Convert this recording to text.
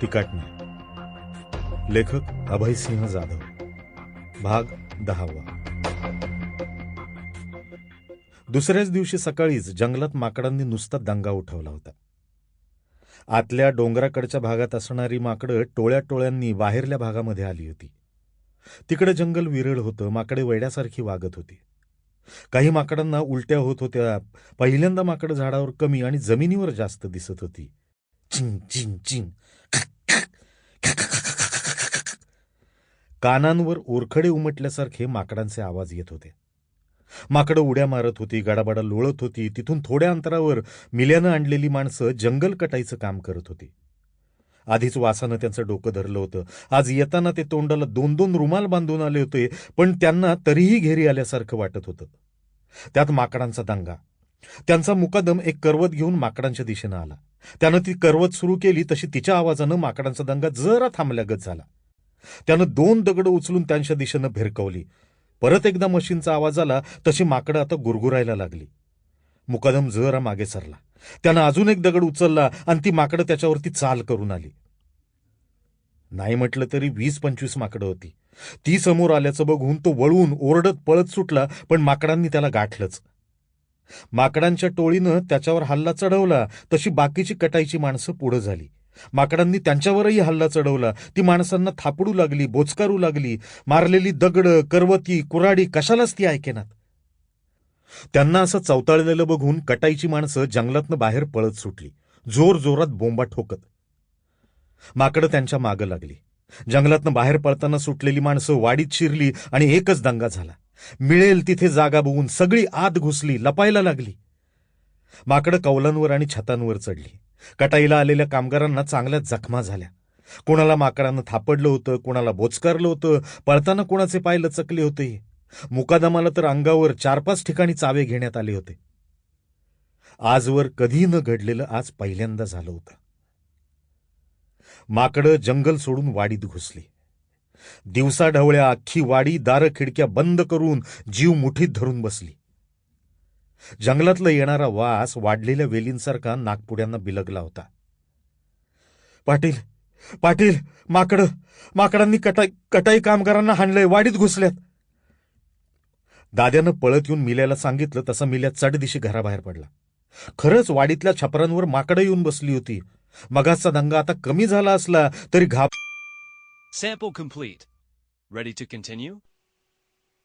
चिकाटणे लेखक अभयसिंह जाधव. भाग दहावा. दुसऱ्याच दिवशी सकाळीच जंगलात माकडांनी नुसता दंगा उठवला होता. आतल्या डोंगराकडच्या भागात असणारी माकडं टोळ्या टोळ्यांनी बाहेरल्या भागामध्ये आली होती. तिकडे जंगल विरळ होतं माकडे वेड्यासारखी वागत होती. काही माकडांना उलट्या होत होत्या पहिल्यांदा माकडं झाडावर कमी आणि जमिनीवर जास्त दिसत होती. चिंग चिंग चिंग. कानांवर ओरखडे उमटल्यासारखे माकडांचे आवाज येत होते. माकडं उड्या मारत होती गडाबडा लोळत होती. तिथून थोड्या अंतरावर मिल्यानं आणलेली माणसं जंगल कटायचं काम करत होती. आधीच वासानं त्यांचं डोकं धरलं होतं. आज येताना ते तोंडाला दोन दोन रुमाल बांधून आले होते पण त्यांना तरीही घेरी आल्यासारखं वाटत होतं. त्यात माकडांचा दंगा. त्यांचा मुकादम एक करवत घेऊन माकडांच्या दिशेनं आला. त्यानं ती करवत सुरू केली तशी तिच्या आवाजानं माकडांचा दंगा जरा थांबल्यागत झाला. त्यानं दोन दगड उचलून त्यांच्या दिशेनं भिरकवली. परत एकदा मशीनचा आवाज आला तशी माकडं आता गुरगुरायला लागली. मुकादम जरा मागे सरला. त्यानं अजून एक दगड उचलला आणि ती माकडं त्याच्यावरती चाल करून आली. नाही म्हटलं तरी वीस पंचवीस माकडं होती. ती समोर आल्याचं बघून तो वळून ओरडत पळत सुटला पण माकडांनी त्याला गाठलंच. माकडांच्या टोळीनं त्याच्यावर हल्ला चढवला तशी बाकीची कटाईची माणसं पुढं झाली. माकडांनी त्यांच्यावरही हल्ला चढवला. ती माणसांना थापडू लागली बोचकारू लागली. मारलेली दगड करवती कुराडी कशालाच ती ऐकेनात त्यांना असं चवताळलेलं बघून कटाईची माणसं जंगलातनं बाहेर पळत सुटली. जोर जोरात बोंबा ठोकत. माकडं त्यांच्या मागं लागली. जंगलातनं बाहेर पळताना सुटलेली माणसं वाडीत शिरली आणि एकच दंगा झाला. मिळेल तिथे जागा बघून सगळी आत घुसली लपायला लागली. माकडं कौलांवर आणि छतांवर चढली. कटाईला आलेल्या कामगारांना चांगल्या जखमा झाल्या. कोणाला माकडानं थापडलं होतं कोणाला बोचकारलं होतं पळताना कोणाचे पाय लचकले होते? मुकादमाला तर अंगावर चार पाच ठिकाणी चावे घेण्यात आले होते. आजवर कधी न घडलेलं आज पहिल्यांदा झालं होतं. माकडं जंगल सोडून वाडीत घुसली. दिवसाढवळ्या अख्खी वाडी दारं खिडक्या बंद करून जीव मुठीत धरून बसली. जंगलातला येणारा वास वाढलेल्या वेलींसारखा नागपुड्यांना बिलगला होता पाटील पाटील माकडं माकडांनी कटाई कटाई कामगारांना हाणलंय वाडीत घुसल्यात दाद्यानं पळत येऊन मिल्याला सांगितलं तसा मिल्या चढ दिशी घराबाहेर पडला खरंच वाडीतल्या छपरांवर माकडं येऊन बसली होती मगाचा दंगा आता कमी झाला असला तरी घाप Sample complete. Ready to continue?